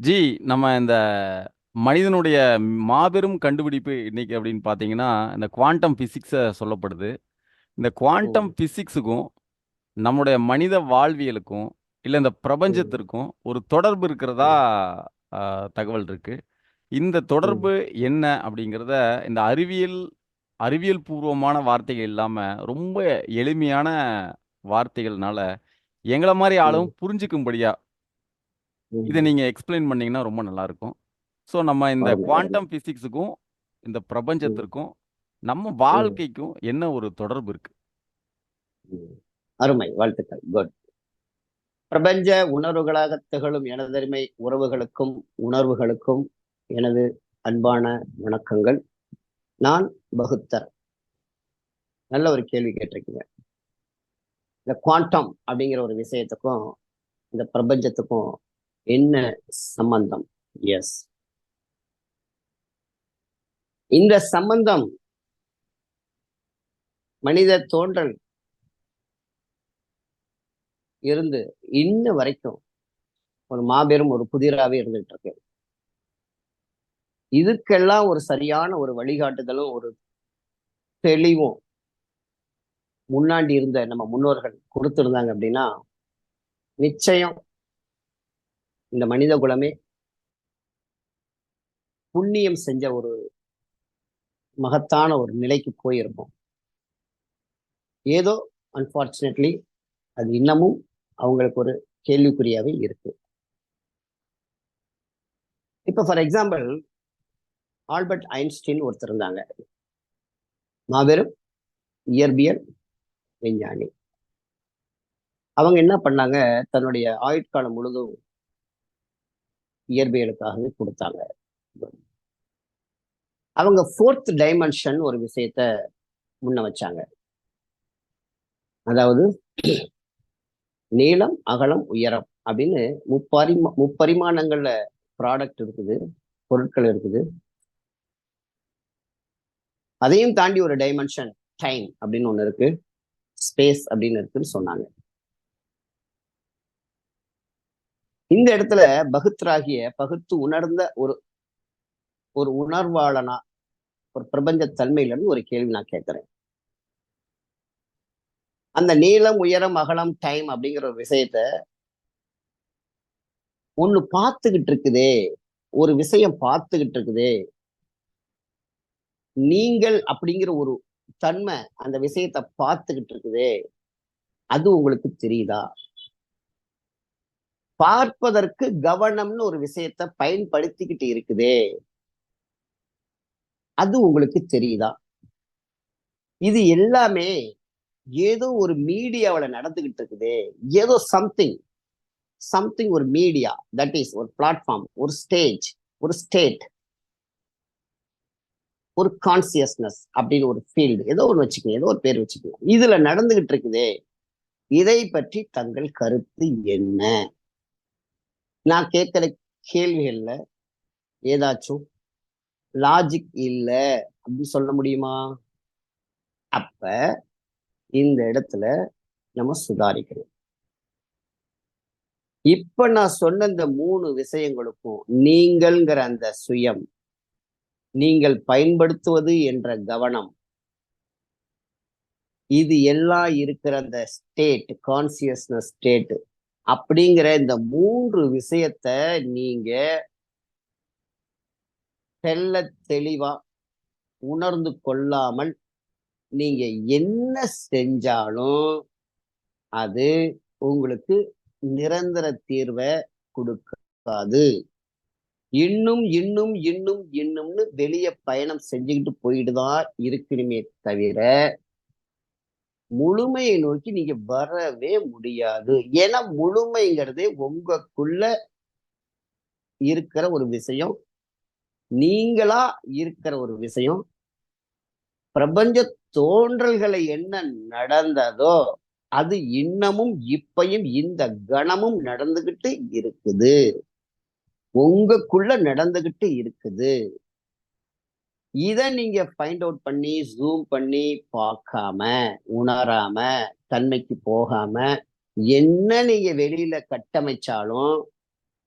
G, நம்ம இந்த மனிதனுடைய மாபெரும் கண்டுபிடிப்பு இன்னைக்கு அப்படின்னு பார்த்தீங்கன்னா, இந்த குவாண்டம் பிசிக்ஸ சொல்லப்படுது. இந்த. குவாண்டம் பிசிக்ஸுக்கும், நம்முடைய மனித வாழ்வியலுக்கும், இல்ல இந்த ம். பிரபஞ்சத்திற்கும் ஒரு தொடர்பு இருக்கிறதா ம். அ தகவல் இருக்கு. இந்த ம். தொடர்பு என்ன அப்படிங்கிறத இந்த அறிவியல் அறிவியல் பூர்வமான வார்த்தைகள் இல்லாம, ரொம்ப எளிமையான வார்த்தைகள்னால, எங்கள மாரி ஆளும் ம். புரிஞ்சுக்கும்படியா இத. நீங்க எக்ஸ்பிளைன் பண்ணீங்கன்னா ரொம்ப நல்லாருக்கும். ஸோ நம்ம இந்த. குவாண்டம் பிசிக்ஸுக்கும், இந்த. பிரபஞ்சத்திற்கும், நம்ம. வாழ்க்கைக்கும் என்ன ஒரு தொடர்பு இருக்கு? அருமை. வாழ்த்துக்கள். குட். பிரபஞ்ச உணர்வுகளாகத் திகழும் எனதருமை உறவுகளுக்கும், உணர்வுகளுக்கும் எனது அன்பான வணக்கங்கள். நான் பகுத்தர். நல்ல ஒரு கேள்வி கேட்டிருக்கீங்க. இந்த குவாண்டம் அப்படிங்கிற ஒரு விஷயத்துக்கும், இந்த பிரபஞ்சத்துக்கும் என்ன சம்பந்தம்? எஸ். இந்த சம்பந்தம் மனித தோன்றல் இருந்து இன்ன வரைக்கும் ஒரு மாபெரும் ஒரு புதிராவே இருந்துட்டு இருக்கு. இதுக்கெல்லாம் ஒரு சரியான ஒரு வழிகாட்டுதலும், ஒரு தெளிவும் முன்னாடி இருந்த நம்ம முன்னோர்கள் கொடுத்துருந்தாங்க அப்படின்னா, நிச்சயம் இந்த மனித குலமே புண்ணியம் செஞ்ச ஒரு மகத்தான ஒரு நிலைக்கு போயிருப்போம் ஏதோ அன்பார்ச்சுனேட்லி அது இன்னமும் அவங்களுக்கு ஒரு கேள்விக்குறியாவே இருக்கு. இப்ப ஃபார் எக்ஸாம்பிள் ஆல்பர்ட் ஐன்ஸ்டீன் ஒருத்தர் இருந்தாங்க. மாபெரும் இயற்பியல் விஞ்ஞானி. அவங்க என்ன பண்ணாங்க, தன்னுடைய ஆயுட்காலம் முழுதும் இயற்பியலுக்காகவே கொடுத்தாங்க அவங்க ஃபோர்த் டைமென்ஷன் ஒரு விஷயத்த முன்ன வச்சாங்க. அதாவது நீளம், அகலம், உயரம் அப்படின்னு முப்பரிமா முப்பரிமாணங்கள்ல ப்ராடக்ட் இருக்குது. பொருட்கள் இருக்குது. அதையும் தாண்டி ஒரு டைமென்ஷன் டைம் அப்படின்னு ஒன்று இருக்கு. ஸ்பேஸ் அப்படின்னு இருக்குன்னு சொன்னாங்க. இந்த இடத்துல பகுத்தராகிய பகுத்து உணர்ந்த ஒரு ஒரு உணர்வாளனா, ஒரு பிரபஞ்ச தன்மையில இருந்து ஒரு கேள்வி நான் கேட்கிறேன். அந்த நீளம், உயரம், அகலம், டைம் அப்படிங்கிற ஒரு விஷயத்த ஒண்ணு பார்த்துக்கிட்டு இருக்குதே, ஒரு விஷயம் பார்த்துக்கிட்டு இருக்குதே. நீங்கள் அப்படிங்கிற ஒரு தன்மை அந்த விஷயத்த பார்த்துக்கிட்டு இருக்குதே, அது உங்களுக்கு தெரியுதா? பார்ப்பதற்கு கவனம்னு ஒரு விஷயத்த பயன்படுத்திக்கிட்டு இருக்குதே. அது உங்களுக்கு தெரியுதா? இது எல்லாமே ஏதோ ஒரு மீடியாவுல நடந்துகிட்டு இருக்குதே. ஏதோ சம்திங் சம்திங் ஒரு மீடியா தட் இஸ் ஒரு பிளாட்ஃபார்ம், ஒரு ஸ்டேஜ், ஒரு ஸ்டேட். ஒரு கான்சியஸ்னஸ் அப்படின்னு ஒரு ஃபீல்டு ஏதோ ஒன்று வச்சுக்கோங்க. ஏதோ ஒரு பேர் வச்சுக்கோங்க. இதுல நடந்துகிட்டு இருக்குதே. இதை பற்றி தங்கள் கருத்து என்ன? நான் கேட்கிற கேள்விகள்ல ஏதாச்சும் லாஜிக் இல்ல அப்படின்னு சொல்ல முடியுமா? அப்ப இந்த இடத்துல நம்ம சுதாரிக்கணும். இப்ப நான் சொன்ன இந்த மூணு விஷயங்களுக்கும் நீங்கள்ங்கிற அந்த சுயம், நீங்கள் பயன்படுத்துவது என்ற கவனம் இது எல்லாம் இருக்கிற அந்த ஸ்டேட், கான்சியஸ்னஸ் ஸ்டேட் அப்படிங்கிற இந்த மூன்று விஷயத்த நீங்க தெல்ல தெளிவா உணர்ந்து கொள்ளாமல் நீங்க என்ன செஞ்சாலும் அது உங்களுக்கு நிரந்தர தீர்வை கொடுக்காது. இன்னும், இன்னும், இன்னும், இன்னும்னு வெளிய பயணம் செஞ்சுக்கிட்டு போயிட்டு தான் இருக்கணுமே தவிர, முழுமையை நோக்கி நீங்க வரவே முடியாது. ஏன்னா முழுமைங்கிறதே உங்களுக்குள்ள இருக்கிற ஒரு விஷயம். நீங்களா இருக்கிற ஒரு விஷயம். பிரபஞ்ச தோன்றல்களை என்ன நடந்ததோ, அது இன்னமும் இப்பையும் இந்த கணமும் நடந்துகிட்டு இருக்குது. உங்களுக்குள்ள நடந்துகிட்டு இருக்குது. இத நீங்க ஃபைண்ட் அவுட் பண்ணி, ஜூம் பண்ணி பார்க்காம, உணராம, தன்மைக்கு போகாம, என்ன நீங்க வெளியில கட்டமைச்சாலும்,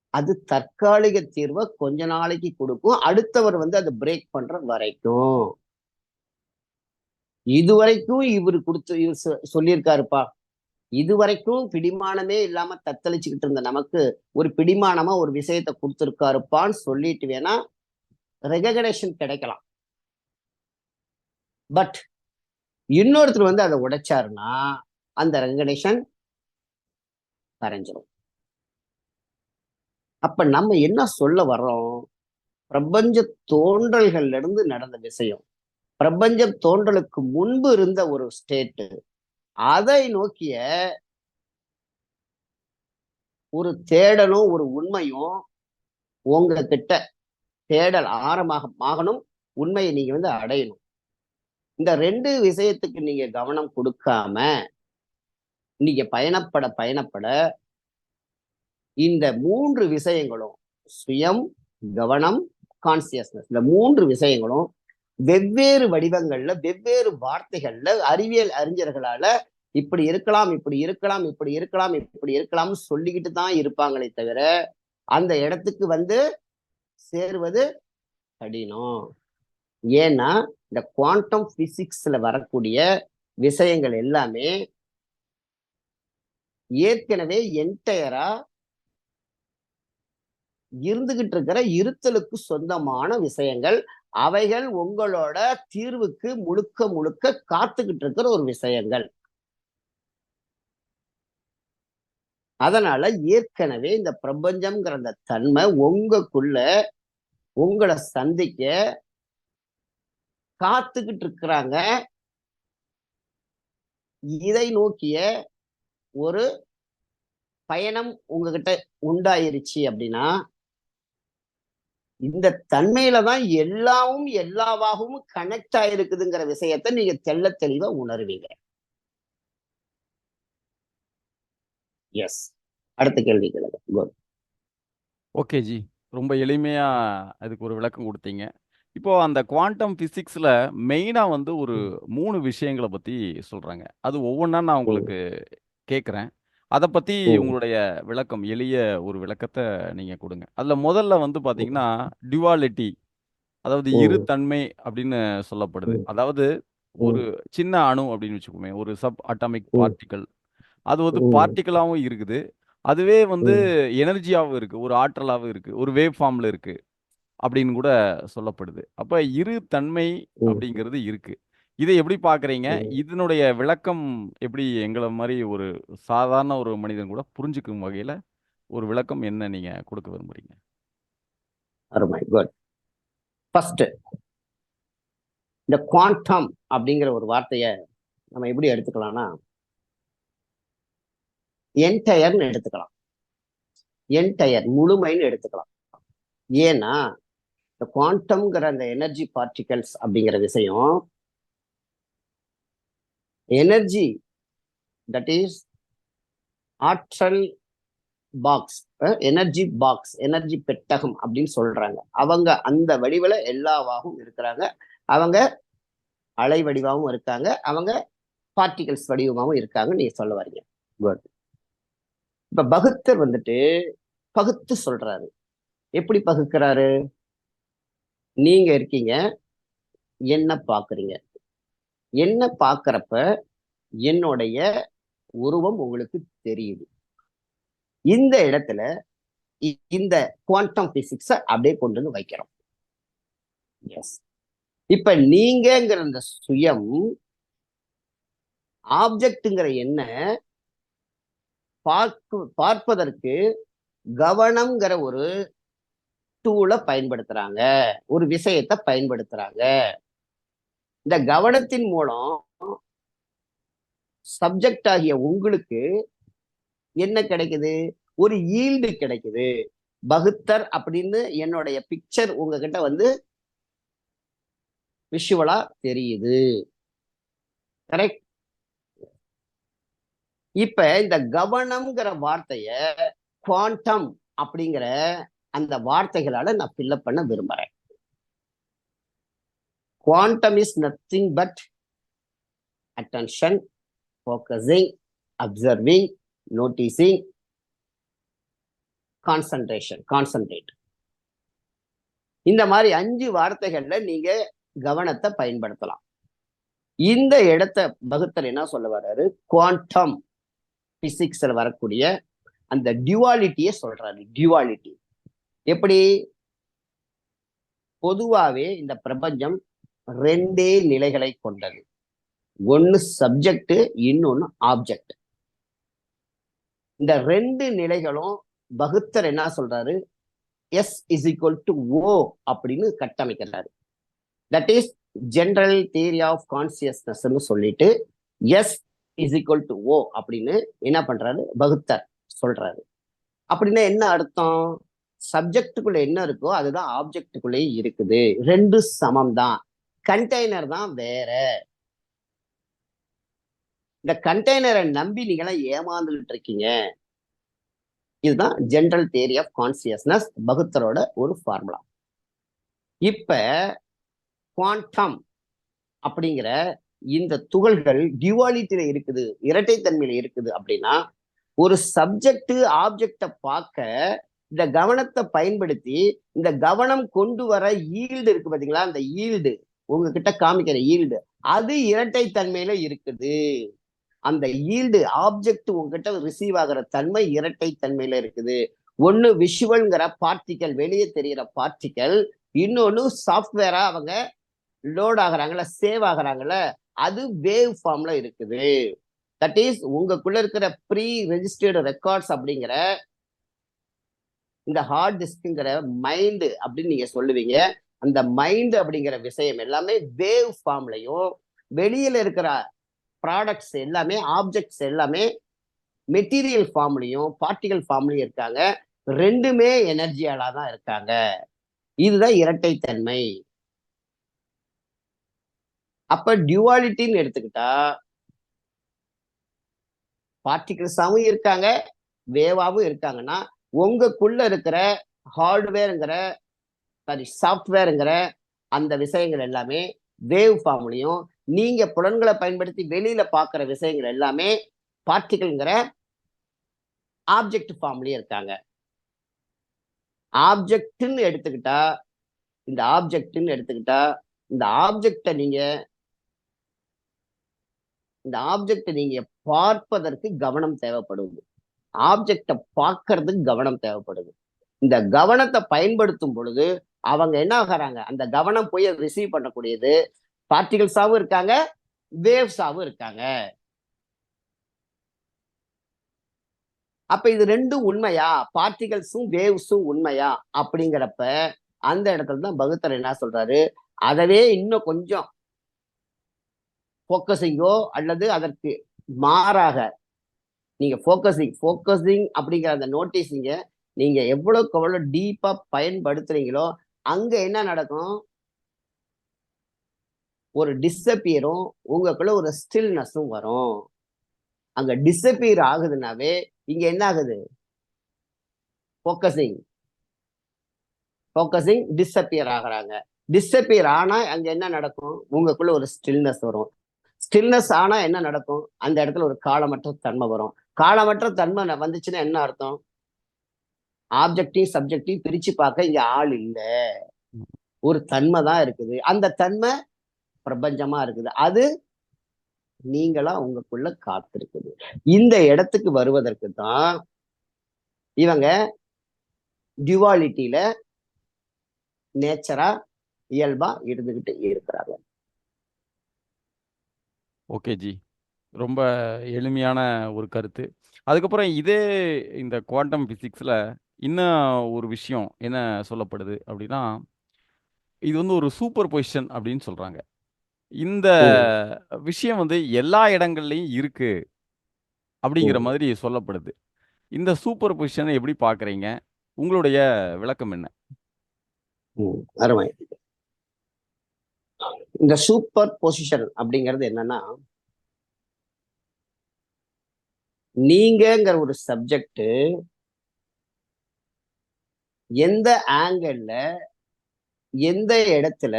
அது தற்காலிக தீர்வை கொஞ்ச நாளைக்கு கொடுக்கும். அடுத்தவர் வந்து அதை பிரேக் பண்ற வரைக்கும். இதுவரைக்கும் இவர் கொடுத்து இவர் சொல்லியிருக்காருப்பா. இதுவரைக்கும் பிடிமானமே இல்லாம தத்தளிச்சுக்கிட்டு இருந்த நமக்கு ஒரு பிடிமானமா ஒரு விஷயத்த கொடுத்துருக்காருப்பான்னு சொல்லிட்டு வேணா ரெகக்னேஷன் கிடைக்கலாம். பட் இன்னொருத்தர் வந்து அதை உடைச்சாருன்னா அந்த ரங்கணேசன் கரைஞ்சிரும் அப்ப நம்ம என்ன சொல்ல வர்றோம்? பிரபஞ்ச தோன்றல்கள்ல இருந்து நடந்த விஷயம். பிரபஞ்சம் தோன்றலுக்கு முன்பு இருந்த ஒரு ஸ்டேட்டு அதை நோக்கிய ஒரு தேடலும் ஒரு உண்மையும் உங்ககிட்ட தேடல் ஆரமாக ஆகணும் உண்மையை நீங்க வந்து அடையணும். இந்த ரெண்டு விஷயத்துக்கு நீங்க கவனம் கொடுக்காம நீங்க பயணப்பட பயணப்பட இந்த மூன்று விஷயங்களும் சுயம் கவனம் கான்சியஸ்னஸ் இந்த மூன்று விஷயங்களும் வெவ்வேறு வடிவங்கள்ல வெவ்வேறு வார்த்தைகள்ல அறிவியல் அறிஞர்களால இப்படி இருக்கலாம் இப்படி இருக்கலாம் இப்படி இருக்கலாம் இப்படி இருக்கலாம்னு சொல்லிக்கிட்டு தான் இருப்பாங்களே தவிர அந்த இடத்துக்கு வந்து சேருவது கடினம். ஏன்னா இந்த குவாண்டம் பிசிக்ஸ்ல வரக்கூடிய விஷயங்கள் எல்லாமே ஏற்கனவே என்டையரா இருந்துகிட்டு இருக்கிற இருத்தலுக்கு சொந்தமான விஷயங்கள் அவைகள் உங்களோட தீர்வுக்கு முழுக்க முழுக்க காத்துக்கிட்டு இருக்கிற ஒரு விஷயங்கள். அதனால ஏற்கனவே இந்த பிரபஞ்சம்ங்கிற அந்த தன்மை உங்களுக்குள்ள உங்களை சந்திக்க காத்துக்கிட்டு இருக்கிறாங்க இதை நோக்கிய ஒரு பயணம் உங்ககிட்ட உண்டாயிருச்சு அப்படின்னா இந்த தன்மையில தான் எல்லாவும் எல்லாவாகவும் கனெக்ட் ஆயிருக்குதுங்கிற விஷயத்த நீங்க தெள்ள தெளிவா உணர்வீங்க. எஸ் அடுத்த கேள்வி கேளுங்க. ஓகே ஜி ரொம்ப எளிமையா அதுக்கு ஒரு விளக்கம் கொடுத்தீங்க. இப்போ அந்த குவாண்டம் பிசிக்ஸ்ல மெயினா வந்து ஒரு மூணு விஷயங்களை பத்தி சொல்றாங்க அது ஒவ்வொன்றா நான் உங்களுக்கு கேட்குறேன் அதை பத்தி. உங்களுடைய விளக்கம் எளிய ஒரு விளக்கத்தை நீங்க கொடுங்க அதுல முதல்ல வந்து பாத்தீங்கன்னா டியூவாலிட்டி அதாவது. இரு தன்மை அப்படின்னு சொல்லப்படுது. அதாவது ஒரு. சின்ன அணு அப்படின்னு வச்சுக்கோமே ஒரு சப் அட்டாமிக். பார்ட்டிக்கல் அது வந்து ம். பார்ட்டிக்கலாவும் இருக்குது அதுவே வந்து ம். எனர்ஜியாவும் இருக்கு ஒரு ஆற்றலாவும் இருக்கு ஒரு வேவ் ஃபார்ம்ல இருக்கு அப்படின்னு கூட சொல்லப்படுது. அப்ப இரு தன்மை. அப்படிங்கிறது இருக்கு. இதை எப்படி பாக்குறீங்க. இதனுடைய விளக்கம் எப்படி எங்களை மாதிரி ஒரு சாதாரண ஒரு மனிதன் கூட புரிஞ்சுக்கும் வகையில ஒரு விளக்கம் என்ன நீங்க கொடுக்க விரும்புறீங்க? அருமை குட் ஃபர்ஸ்ட் இந்த குவாண்டம் அப்படிங்கிற ஒரு வார்த்தைய நம்ம எப்படி எடுத்துக்கலாம்னா என்டையர்னு எடுத்துக்கலாம். என்டையர் முழுமைன்னு எடுத்துக்கலாம். ஏன்னா இந்த குவாண்டம்ங்கிற அந்த எனர்ஜி பார்ட்டிகல்ஸ் அப்படிங்கிற விஷயம் எனர்ஜி தட் இஸ் ஆற்றல் பாக்ஸ் எனர்ஜி பாக்ஸ் எனர்ஜி பெட்டகம் அப்படின்னு சொல்றாங்க. அவங்க அந்த வடிவில் எல்லாவாகவும் இருக்கிறாங்க. அவங்க அலை வடிவாகவும் இருக்காங்க. அவங்க பார்ட்டிகல்ஸ் வடிவமாகவும் இருக்காங்க நீங்க சொல்ல வரீங்க. குட் இப்ப பகுத்தர் வந்துட்டு பகுத்து சொல்றாரு. எப்படி பகுக்கிறாரு? நீங்க இருக்கீங்க என்ன பாக்குறீங்க? என்ன பாக்குறப்ப என்னுடைய உருவம் உங்களுக்கு தெரியுது. இந்த இடத்துல இந்த குவாண்டம் பிசிக்ஸை அப்படியே கொண்டு வந்து வைக்கிறோம். எஸ் இப்ப நீங்கிற இந்த சுயம் ஆப்ஜெக்ட்ங்கிற என்ன பார்க்க பார்ப்பதற்கு கவனம்ங்கிற ஒரு டூலை பயன்படுத்துறாங்க. ஒரு விஷயத்தை பயன்படுத்துறாங்க. இந்த கவனத்தின் மூலம் சப்ஜெக்ட் ஆகிய உங்களுக்கு என்ன கிடைக்குது? ஒரு ஈல்டு கிடைக்குது. பகுத்தர் அப்படின்னு என்னுடைய பிக்சர் உங்ககிட்ட வந்து விஷுவலா தெரியுது. கரெக்ட் இப்ப இந்த கவனம்ங்கிற வார்த்தைய குவாண்டம் அப்படிங்கிற அந்த வார்த்தைகளால நான் ஃபில்லப் பண்ண விரும்புறேன். Quantum is nothing but attention focusing observing noticing concentration concentrate இந்த மாதிரி அஞ்சு வார்த்தைகள்ல நீங்க கவனத்தை பயன்படுத்தலாம். இந்த இடத்த பகுத்தர் என்ன சொல்ல வர்றாரு? குவாண்டம் பிசிக்ஸ்ல வரக்கூடிய அந்த டியூவாலிட்டியை சொல்றாரு. டியூவாலிட்டி எப்படி? பொதுவாவே இந்த பிரபஞ்சம் ரெண்டே நிலைகளை கொண்டது. ஒன்னு சப்ஜெக்ட் இன்னொன்னு ஆப்ஜெக்ட் இந்த ரெண்டு நிலைகளும் பகுத்தர் என்ன சொல்றாரு? S is equal to O அப்படின்னு கட்டமைக்கிறாரு. That is general theory of கான்சியஸ்னஸ்ன்னு சொல்லிட்டு S is equal to O அப்படின்னு என்ன பண்றாரு? பகுத்தர் சொல்றாரு. அப்படின்னா என்ன அர்த்தம்? சப்ஜெக்டுக்குள்ள என்ன இருக்கோ அதுதான் ஆப்ஜெக்டுக்குள்ளே இருக்குது. ரெண்டு சமம் தான் கண்டெய்னர் தான் வேற. இந்த கண்டெய்னரை நம்பி நீங்களாம் ஏமாந்துகிட்டு இருக்கீங்க இதுதான் ஜெனரல் தேரி ஆஃப் கான்சியஸ்னஸ் பகுத்தரோட ஒரு ஃபார்முலா இப்ப குவாண்டம் அப்படிங்கிற இந்த துகள்கள் டியூவாலிட்டியில இருக்குது இரட்டைத்தன்மையில இருக்குது அப்படின்னா ஒரு சப்ஜெக்ட் ஆப்ஜெக்ட பார்க்க இந்த கவனத்தை பயன்படுத்தி இந்த கவனம் கொண்டு வர ஈல்டு இருக்கு பாத்தீங்களா? அந்த ஈல்டு. உங்ககிட்ட காமிக்கிற ஈல்டு. அது இரட்டைத்தன்மையில இருக்குது. அந்த ஈல்டு ஆப்ஜெக்ட் உங்ககிட்ட ரிசீவ் ஆகிற தன்மை இரட்டை தன்மையில இருக்குது. ஒண்ணு விஷுவல்ங்கிற பார்ட்டிக்கல் வெளியே தெரிகிற பார்ட்டிக்கல் இன்னொன்னு சாஃப்ட்வேரா அவங்க லோட் ஆகுறாங்கல்ல சேவ் ஆகுறாங்கல்ல அது வேவ் ஃபார்ம்ல இருக்குது. தட் இஸ் உங்களுக்குள்ள இருக்கிற ப்ரீ ரெஜிஸ்டர்டு ரெக்கார்ட்ஸ் அப்படிங்கிற இந்த ஹார்ட் டிஸ்க்குங்கிற மைண்டு அப்படின்னு நீங்க சொல்லுவீங்க. அந்த மைண்ட் அப்படிங்கிற விஷயம் எல்லாமே வேவ் ஃபார்ம்லையும் வெளியில இருக்கிற ப்ராடக்ட்ஸ் எல்லாமே ஆப்ஜெக்ட்ஸ் எல்லாமே மெட்டீரியல் ஃபார்ம்லையும் பார்ட்டிகல் ஃபார்ம்லையும் இருக்காங்க. ரெண்டுமே எனர்ஜியாலா தான் இருக்காங்க. இதுதான் இரட்டைத்தன்மை. அப்ப டியூவாலிட்டின்னு எடுத்துக்கிட்டா பார்ட்டிகிள்ஸாவும் இருக்காங்க வேவாவும் இருக்காங்கன்னா உங்களுக்குள்ள இருக்கிற ஹார்ட்வேருங்கிற சாரி சாஃப்ட்வேருங்கிற அந்த விஷயங்கள் எல்லாமே வேவ் ஃபார்ம்லையும் நீங்க புலன்களை பயன்படுத்தி வெளியில பார்க்குற விஷயங்கள் எல்லாமே பார்ட்டிகள்ங்கிற ஆப்ஜெக்ட் ஃபார்ம்லயும் இருக்காங்க. ஆப்ஜெக்ட்னு எடுத்துக்கிட்டா இந்த ஆப்ஜெக்ட்னு எடுத்துக்கிட்டா இந்த ஆப்ஜெக்டை நீங்க இந்த ஆப்ஜெக்டை நீங்க பார்ப்பதற்கு கவனம் தேவைப்படுது. ஆப்ஜெக்டை பார்க்கறதுக்கு கவனம் தேவைப்படுது. இந்த கவனத்தை பயன்படுத்தும் பொழுது அவங்க என்ன ஆகிறாங்க? அந்த கவனம் போய் ரிசீவ் பண்ணக்கூடியது பார்ட்டிகல்ஸாகவும் இருக்காங்க வேவ்ஸாவும் இருக்காங்க. அப்ப இது ரெண்டும் உண்மையா? பார்ட்டிகல்ஸும் வேவ்ஸும் உண்மையா? அப்படிங்கிறப்ப அந்த இடத்துல தான் பகுத்தர் என்ன சொல்றாரு? அதவே இன்னும் கொஞ்சம் ஃபோக்கஸிங்கோ அல்லது அதற்கு மாறாக நீங்க ஃபோக்கஸிங் ஃபோக்கஸிங் அப்படிங்கிற அந்த நோட்டீஸிங்க நீங்க எவ்வளவுக்கு எவ்வளவு டீப்பா பயன்படுத்துறீங்களோ அங்க என்ன நடக்கும்? ஒரு டிஸப்பியரும் உங்களுக்குள்ள ஒரு ஸ்டில்னஸும் வரும். அங்க டிஸப்பியர் ஆகுதுனாவே இங்க என்ன ஆகுது? ஃபோக்கஸிங் ஃபோக்கஸிங் டிஸப்பியர் ஆகுறாங்க. டிஸப்பியர் ஆனா அங்க என்ன நடக்கும்? உங்களுக்குள்ள ஒரு ஸ்டில்னஸ் வரும். ஸ்டில்னஸ் ஆனா என்ன நடக்கும்? அந்த இடத்துல ஒரு காலமற்ற தன்மை வரும். காலமற்ற தன்மை வந்துச்சுன்னா என்ன அர்த்தம்? ஆப்ஜெக்டிவ் சப்ஜெக்டிவ் பிரிச்சு பார்க்க இங்க ஆள் இல்லை. ஒரு தன்மை தான் இருக்குது. அந்த தன்மை பிரபஞ்சமா இருக்குது. அது நீங்களா உங்களுக்குள்ள காத்திருக்குது. இந்த இடத்துக்கு வருவதற்கு தான் இவங்க டியூவாலிட்டியில நேச்சரா இயல்பா இருந்துகிட்டு இருக்கிறாங்க. ஓகே ஜி ரொம்ப எளிமையான ஒரு கருத்து. அதுக்கப்புறம் இதே இந்த குவாண்டம் ஃபிசிக்ஸில் இன்னும் ஒரு விஷயம் என்ன சொல்லப்படுது அப்படின்னா இது வந்து ஒரு சூப்பர் பொசிஷன் அப்படின்னு சொல்கிறாங்க இந்த விஷயம் வந்து எல்லா இடங்கள்லையும் இருக்கு அப்படிங்கிற. மாதிரி சொல்லப்படுது. இந்த சூப்பர் பொசிஷனை எப்படி பார்க்குறீங்க? உங்களுடைய விளக்கம் என்ன? ம், அருமை. இந்த சூப்பர் பொசிஷன் அப்படிங்கிறது என்னன்னா நீங்கங்கிற ஒரு சப்ஜெக்ட் எந்த ஆங்கிள் எந்த இடத்துல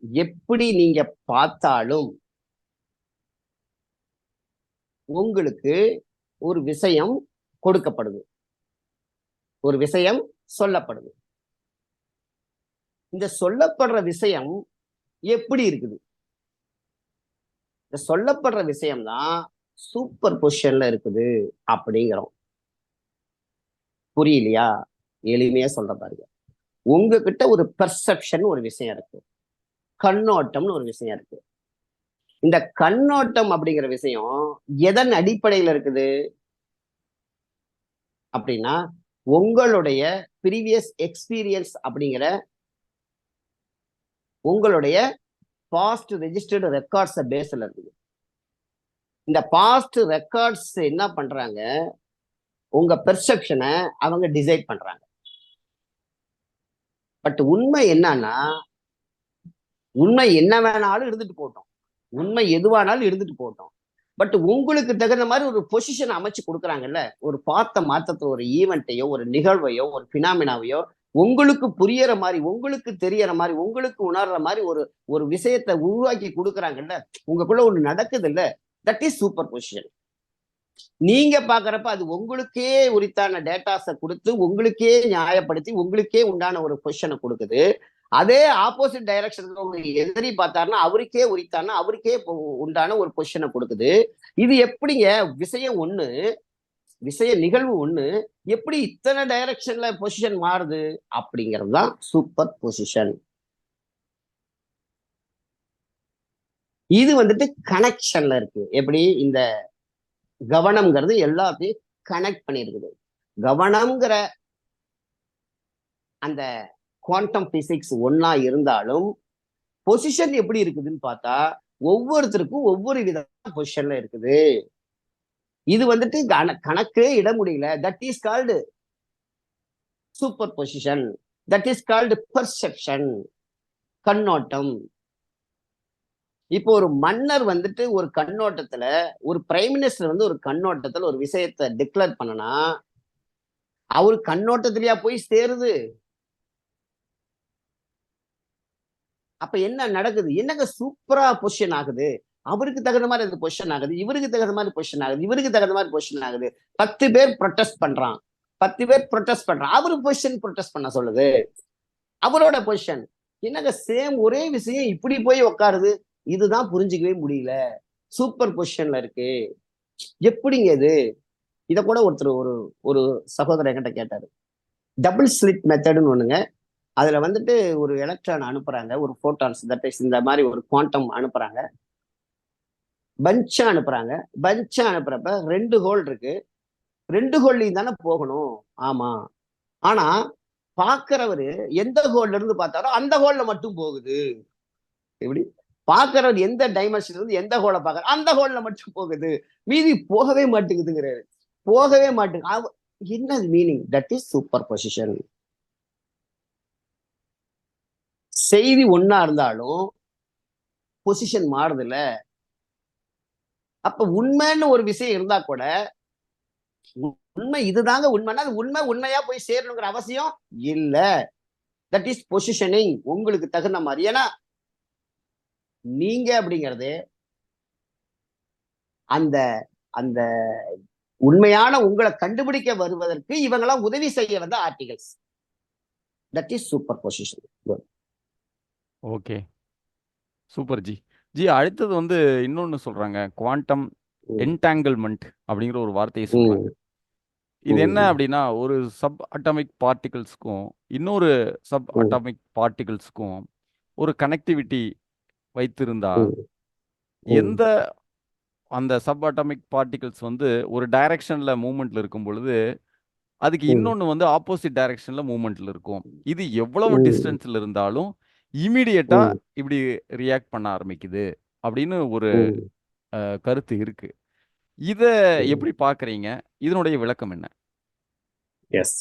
எப்படி நீங்க பார்த்தாலும் உங்களுக்கு ஒரு விஷயம் கொடுக்கப்படுது. ஒரு விஷயம் சொல்லப்படுது. இந்த சொல்லப்படுற விஷயம் எப்படி இருக்குது? இந்த சொல்லப்படுற விஷயம்தான் சூப்பர் பொசிஷன்ல இருக்குது அப்படிங்கிறோம். புரியலையா? எளிமையா சொல்ற பாருங்க. உங்ககிட்ட ஒரு பெர்செப்ஷன் ஒரு விஷயம் இருக்கு. கண்ணோட்டம்னு ஒரு விஷயம் இருக்கு. இந்த கண்ணோட்டம் அப்படிங்கிற விஷயம் எதன் அடிப்படையில இருக்குது? அப்படின்னா உங்களுடைய ப்ரீவியஸ் எக்ஸ்பீரியன்ஸ் அப்படிங்கிற உங்களுடைய பாஸ்ட் ரெஜிஸ்டர்டு ரெக்கார்ட்ஸை பேஸில் இருக்குது. இந்த பாஸ்ட் ரெக்கார்ட்ஸ் என்ன பண்றாங்க? உங்க பெர்செப்ஷனை அவங்க டிசைட் பண்றாங்க. பட் உண்மை என்னன்னா உண்மை என்ன வேணாலும் இருந்துட்டு போட்டோம் உண்மை எதுவானாலும் இருந்துட்டு போட்டோம் பட் உங்களுக்கு தகுந்த மாதிரி ஒரு பொசிஷன் அமைச்சு கொடுக்குறாங்கல்ல ஒரு பார்த்த மாற்றத்தை ஒரு ஈவெண்ட்டையோ ஒரு நிகழ்வையோ ஒரு பினாமினாவையோ உங்களுக்கு புரியற மாதிரி உங்களுக்கு தெரியற மாதிரி உங்களுக்கு உணர்ற மாதிரி ஒரு ஒரு விஷயத்தை உருவாக்கி கொடுக்குறாங்கல்ல உங்களுக்குள்ள ஒன்று நடக்குது இல்ல தட் இஸ் சூப்பர் பொசிஷன் நீங்க பாக்குறப்ப அது உங்களுக்கே உரித்தான டேட்டாஸை கொடுத்து உங்களுக்கே நியாயப்படுத்தி உங்களுக்கே உண்டான ஒரு பொசிஷனை கொடுக்குது. அதே ஆப்போசிட் டைரக்ஷன்ல ஒரு எதிரி பார்த்தாருன்னா அவருக்கே உரித்தானா அவருக்கே உண்டான ஒரு பொசிஷனை கொடுக்குது. இது எப்படிங்க? விஷயம் ஒண்ணு விஷய நிகழ்வு ஒண்ணு எப்படி இத்தனை டைரக்ஷன்ல பொசிஷன் மாறுது? அப்படிங்கிறது தான் சூப்பர் பொசிஷன் இது வந்துட்டு கனெக்ஷன்ல இருக்கு. எப்படி? இந்த கவனம்ங்கிறது எல்லாத்தையும் கனெக்ட் பண்ணிருக்குது கவனம்ங்கிற அந்த குவாண்டம் பிசிக்ஸ் ஒன்னா இருந்தாலும் பொசிஷன் எப்படி இருக்குதுன்னு பார்த்தா ஒவ்வொருத்தருக்கும் ஒவ்வொரு விதமான பொசிஷன்ல இருக்குது. இது வந்துட்டு கணக்கே இட முடியல. That is called superposition that is called perception கண்ணோட்டம். இப்போ ஒரு மன்னர் வந்துட்டு ஒரு கண்ணோட்டத்துல ஒரு பிரைம் மினிஸ்டர் வந்து ஒரு கண்ணோட்டத்துல ஒரு விஷயத்த டிக்ளேர் பண்ணனா அவரு கண்ணோட்டத்திலயா போய் சேருது? அப்ப என்ன நடக்குது? என்னங்க சூப்பரா பொசிஷன் ஆகுது? அவருக்கு தகுந்த மாதிரி அது பொசிஷன் ஆகுது. இவருக்கு தகுந்த மாதிரி பொசிஷன் ஆகுது. இவருக்கு தகுந்த மாதிரி பொசிஷன் ஆகுது. பத்து பேர் ப்ரொட்டஸ்ட் பண்றான். பத்து பேர் ப்ரொட்டஸ்ட் பண்றான். அவரு பொசிஷன் ப்ரொட்டஸ்ட் பண்ண சொல்லுது. அவரோட பொசிஷன் என்னங்க சேம் ஒரே விஷயம் இப்படி போய் உட்காருது இதுதான் புரிஞ்சுக்கவே முடியல. சூப்பர் பொசிஷன்ல இருக்கு. எப்படிங்க இது? இத கூட ஒருத்தர் ஒரு ஒரு சகோதரர் என்கிட்ட கேட்டாரு. டபுள் ஸ்லிட் மெத்தடுன்னு ஒண்ணுங்க. அதுல வந்துட்டு ஒரு எலக்ட்ரான் அனுப்புறாங்க. ஒரு போட்டான்ஸ் தட் இஸ் இந்த மாதிரி ஒரு குவாண்டம் அனுப்புறாங்க. பஞ்சா அனுப்புறாங்க. பஞ்சா அனுப்புறப்ப ரெண்டு ஹோல் இருக்கு. ரெண்டு ஹோல்லையும் தானே போகணும். ஆமா. ஆனா பாக்குறவரு எந்த ஹோல்ல இருந்து பார்த்தாரோ அந்த ஹோல்ல மட்டும் போகுது. எப்படி? பாக்குறவர் எந்த டைமென்ஷன்ல இருந்து எந்த ஹோலை பாக்குற அந்த ஹோல்ல மட்டும் போகுது. மீதி போகவே மாட்டேங்குதுங்கிறாரு. போகவே மாட்டேங்குது. என்ன meaning that is superposition செய்தி ஒன்னா இருந்தாலும் பொசிஷன் மாறுதுல அப்ப உண்மைன்னு ஒரு விஷயம் இருந்தா கூட உண்மை இதுதாங்க உண்மைன்னா அது உண்மை உண்மையா போய் சேரணுங்கிற அவசியம் இல்ல. தட் இஸ் பொசிஷனிங் உங்களுக்கு தகுந்த மாதிரி. ஏன்னா நீங்க அப்படிங்கிறது அந்த அந்த உண்மையான உங்களை கண்டுபிடிக்க வருவதற்கு இவங்கெல்லாம் உதவி செய்ய வந்த articles that is superposition okay super ji ji அடுத்தது வந்து இன்னொன்னு சொல்றாங்க. குவாண்டம் என்டாங்கிள்மெண்ட் அப்படிங்கிற ஒரு வார்த்தையை சொல்றாங்க. இது என்ன அப்படின்னா ஒரு சப் அட்டாமிக் பார்ட்டிகிள்ஸ்க்கும் இன்னொரு சப் அட்டாமிக் பார்ட்டிகிள்ஸ்க்கும் ஒரு கனெக்டிவிட்டி வைத்திருந்தா எந்த அந்த சப் அட்டாமிக் பார்ட்டிகிள்ஸ் வந்து ஒரு டைரக்ஷன்ல மூவ்மெண்ட்ல இருக்கும் பொழுது அதுக்கு இன்னொன்னு வந்து ஆப்போசிட் டைரக்ஷன்ல மூவ்மெண்ட்ல இருக்கும். இது எவ்வளவு டிஸ்டன்ஸ்ல இருந்தாலும் இமீடியட்டா இப்படி ரியாக்ட் பண்ண ஆரம்பிக்குது அப்படின்னு ஒரு கருத்து இருக்கு. இத எப்படி பாக்குறீங்க? இதனுடைய விளக்கம் என்ன? எஸ்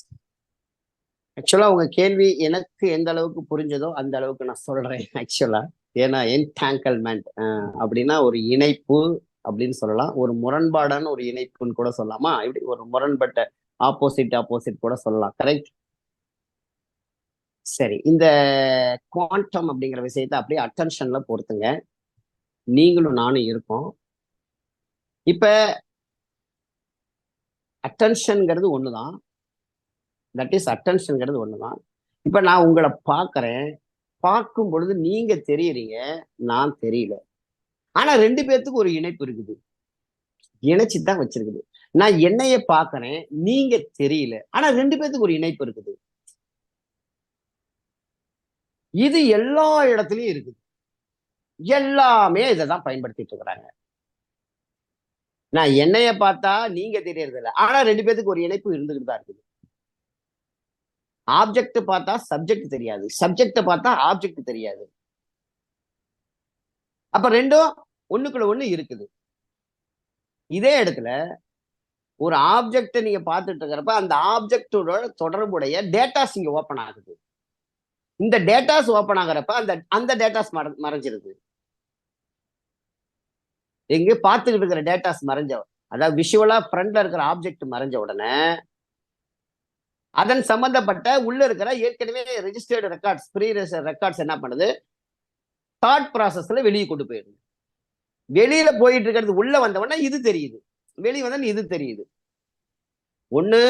ஆக்சுவலா உங்க கேள்வி எனக்கு எந்த அளவுக்கு புரிஞ்சதோ அந்த அளவுக்கு நான் சொல்றேன் ஆக்சுவலா ஏன்னா என்டாங்கல்மெண்ட் அப்படின்னா ஒரு இணைப்பு அப்படின்னு சொல்லலாம். ஒரு முரண்பாடான ஒரு இணைப்புன்னு கூட சொல்லலாமா? இப்படி ஒரு முரண்பட்ட ஆப்போசிட் ஆப்போசிட் கூட சொல்லலாம். கரெக்ட் சரி. இந்த குவாண்டம் அப்படிங்கிற விஷயத்த அப்படியே அட்டென்ஷன்ல பொறுத்துங்க. நீங்களும் நானும் இருக்கோம். இப்ப அட்டென்ஷன்ங்கிறது ஒண்ணுதான். தட் இஸ் அட்டென்ஷன்ங்கிறது ஒண்ணுதான். இப்ப நான் உங்களை பார்க்கறேன். பார்க்கும் பொழுது நீங்க தெரியறீங்க நான் தெரியல. ஆனா ரெண்டு பேர்த்துக்கு ஒரு இணைப்பு இருக்குது. இணைச்சு தான் வச்சிருக்குது. நான் என்னைய பார்க்கறேன் நீங்க தெரியல. ஆனா ரெண்டு பேர்த்துக்கு ஒரு இணைப்பு இருக்குது. இது எல்லா இடத்துலயும் இருக்குது. எல்லாமே இதை தான் பயன்படுத்திட்டு இருக்கிறாங்க. நான் என்னைய பார்த்தா நீங்க தெரியறது இல்லை ஆனா ரெண்டு பேர்த்துக்கு ஒரு இணைப்பு இருந்துகிட்டு தான் இருக்குது. ஆப்ஜெக்ட் பார்த்தா சப்ஜெக்ட் தெரியாது. சப்ஜெக்ட பார்த்தா ஆப்ஜெக்ட் தெரியாது. அப்ப ரெண்டும் ஒண்ணுக்குள்ள ஒண்ணு இருக்குது. இதே இடத்துல ஒரு ஆப்ஜெக்ட நீங்க பார்த்துட்டு இருக்கிறப்ப அந்த ஆப்ஜெக்டோட தொடர்புடைய டேட்டாஸ் இங்க ஓப்பன் ஆகுது. இந்த டேட்டாஸ் ஓப்பன் ஆகுறப்ப அந்த அந்த டேட்டாஸ் மறைஞ்சிருது. எங்க பார்த்துக்கிட்டு இருக்கிற டேட்டாஸ் மறைஞ்ச அதாவது விஷுவலா ஃப்ரண்ட்ல இருக்கிற ஆப்ஜெக்ட் மறைஞ்ச உடனே அதன் சம்பந்தப்பட்ட உள்ள இருக்கிற ஏற்கனவே ரெஜிஸ்டர்டு ரெக்கார்ட்ஸ் ப்ரீ ரெக்கார்ட்ஸ் என்ன பண்ணுது? தாட் ப்ராசஸ்ல வெளியே கொண்டு போயிடுது. வெளியில போயிட்டு இருக்கிறது உள்ள வந்த உடனே இது தெரியுது. வெளியே வந்த இது தெரியுது. ஒண்ணு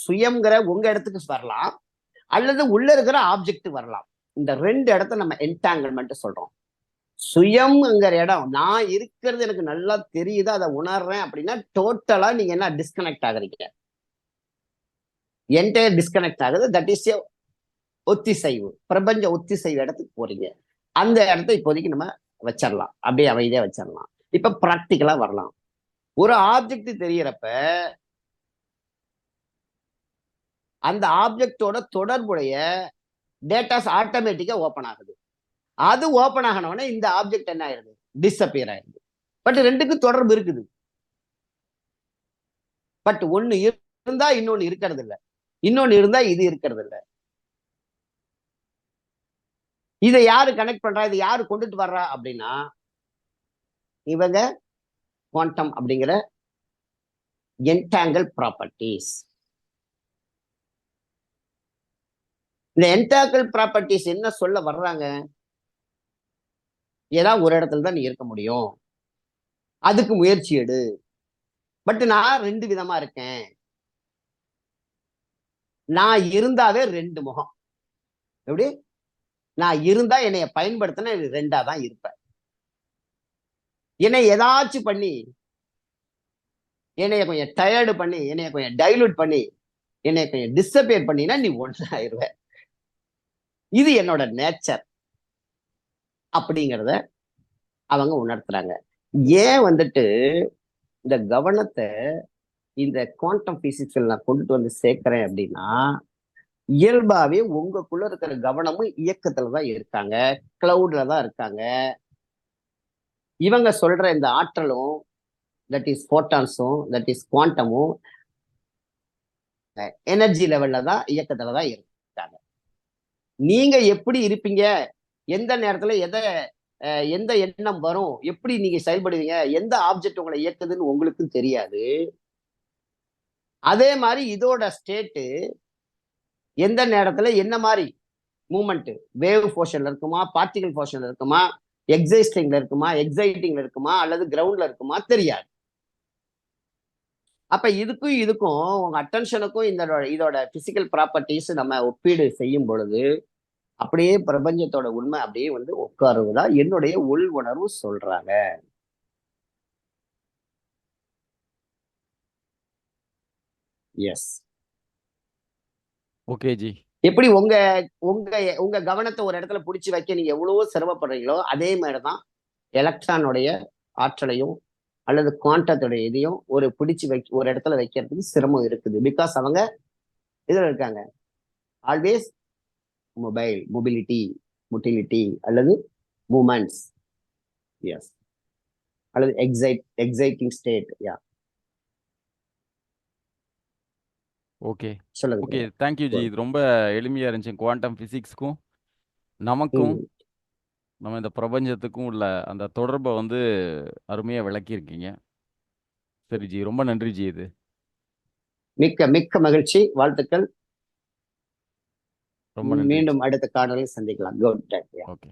சுயம்ங்கிற உங்க இடத்துக்கு வரலாம். அல்லது உள்ள இருக்கிற ஆப்ஜெக்ட் வரலாம். இந்த ரெண்டு இடத்த நம்ம என்டாங்கிள்மெண்ட் சொல்றோம். சுயம்ங்கிற இடம் நான் இருக்கிறது எனக்கு நல்லா தெரியுது அதை உணர்றேன் அப்படின்னா டோட்டலா நீங்க என்ன டிஸ்கனெக்ட் ஆகுறீங்க. என்டையர் டிஸ்கனெக்ட் ஆகுது. தட் இஸ் ஒத்திசைவு. பிரபஞ்ச ஒத்திசைவு இடத்துக்கு போறீங்க. அந்த இடத்த இப்போதைக்கு நம்ம வச்சிடலாம் அப்படியே அமைதியாக வச்சிடலாம் இப்ப ப்ராக்டிக்கலா வரலாம். ஒரு ஆப்ஜெக்ட் தெரியறப்ப அந்த ஆப்ஜெக்டோட தொடர்புடைய டேட்டாஸ் ஆட்டோமேட்டிக்கா ஓப்பன் ஆகுது. அது ஓப்பன் ஆகணும்னா இந்த ஆப்ஜெக்ட் என்ன ஆயிருது டிஸ்அப்பியர் ஆயிருது பட் ரெண்டுக்கு தொடர்பு இருக்குது. பட் ஒன்று இருந்தா இன்னொன்னு இருக்கிறது இல்லை இன்னொன்னு இருந்தா இது இருக்கிறது இல்ல இதை யாரு கனெக்ட் பண்றா? இதை யாரு கொண்டுட்டு வர்றா அப்படின்னா இவங்க குவாண்டம் அப்படிங்கிற என்டாங்கல் ப்ராப்பர்ட்டிஸ் இந்த என்டாங்கல் ப்ராப்பர்ட்டிஸ் என்ன சொல்ல வர்றாங்க? ஏதாவது ஒரு இடத்துல தான் நீ இருக்க முடியும். அதுக்கு முயற்சி எடு. பட் நான் ரெண்டு விதமா இருக்கேன். நான் இருந்தாவே ரெண்டு முகம். எப்படி? நான் இருந்தா என்னைய பயன்படுத்தின ரெண்டா தான் இருப்பேன் என்னை ஏதாச்சும் பண்ணி என்னைய கொஞ்சம் டயர்டு பண்ணி என்னைய கொஞ்சம் டைலூட் பண்ணி என்னைய கொஞ்சம் டிஸப்பியர் பண்ணினா நீ ஒன்றாயிருவ. இது என்னோட நேச்சர் அப்படிங்கிறத அவங்க உணர்த்துறாங்க. ஏன் வந்துட்டு இந்த கவனத்தை இந்த குவாண்டம் பிசிக்ஸ் நான் கொண்டு வந்து சேர்க்கிறேன் அப்படின்னா இயல்பாவே உங்களுக்குள்ள இருக்கிற கவனமும் இயக்கத்துல தான் இருக்காங்க. கிளவுட்ல தான் இருக்காங்க. இவங்க சொல்ற இந்த ஆற்றலும் தட் இஸ் ஃபோட்டான்ஸும் தட் இஸ் குவாண்டமும் எனர்ஜி லெவல்ல தான் இயக்கத்துல தான் இருக்காங்க. நீங்க எப்படி இருப்பீங்க? எந்த நேரத்துல எதை எந்த எண்ணம் வரும்? எப்படி நீங்க செயல்படுவீங்க? எந்த ஆப்ஜெக்ட் உங்களை இயக்குதுன்னு உங்களுக்கும் தெரியாது. அதே மாதிரி இதோட ஸ்டேட்டு எந்த நேரத்துல என்ன மாதிரி மூமெண்ட்டு வேவ் போர்ஷன்ல இருக்குமா? பார்ட்டிகல் போர்ஷன்ல இருக்குமா? எக்ஸைஸ்டிங்ல இருக்குமா? எக்ஸைட்டிங்ல இருக்குமா? அல்லது கிரவுண்ட்ல இருக்குமா? தெரியாது. அப்ப இதுக்கும் இதுக்கும் உங்க அட்டென்ஷனுக்கும் இந்த இதோட பிசிக்கல் ப்ராப்பர்ட்டிஸ் நம்ம ஒப்பீடு செய்யும் பொழுது அப்படியே பிரபஞ்சத்தோட உண்மை அப்படியே வந்து உட்காருவதா என்னுடைய உள் உணர்வு சொல்றாங்க. எஸ் ஓகே ஜி எப்படி உங்க உங்க உங்க கவனத்தை ஒரு இடத்துல பிடிச்சி வைக்க நீங்க எவ்வளவோ சிரமப்படுறீங்களோ அதே மாதிரிதான் எலக்ட்ரானுடைய ஆற்றலையும் அல்லது குவாண்டத்துடைய இதையும் ஒரு பிடிச்சு வை ஒரு இடத்துல வைக்கிறதுக்கு சிரமம் இருக்குது. பிகாஸ் அவங்க இதுல இருக்காங்க. ஆல்வேஸ் மொபைல் மொபிலிட்டி மொட்டிலிட்டி அல்லது மூமெண்ட்ஸ் எஸ் அல்லது excite exciting state yeah okay. சொல்லுங்க ஓகே தேங்க்யூ ஜி இது ரொம்ப எளிமையா இருந்துச்சு. குவாண்டம் பிசிக்ஸ்க்கும் நமக்கும். நம்ம இந்த பிரபஞ்சத்துக்கும் உள்ள அந்த தொடர்பை வந்து அருமையா விளக்கியிருக்கீங்க. சரி ஜி ரொம்ப நன்றி ஜி இது. மிக்க மிக்க மகிழ்ச்சி. வாழ்த்துக்கள். ரொம்ப நன்றி மீண்டும் அடுத்த காணொலியில் சந்திக்கலாம். Good okay.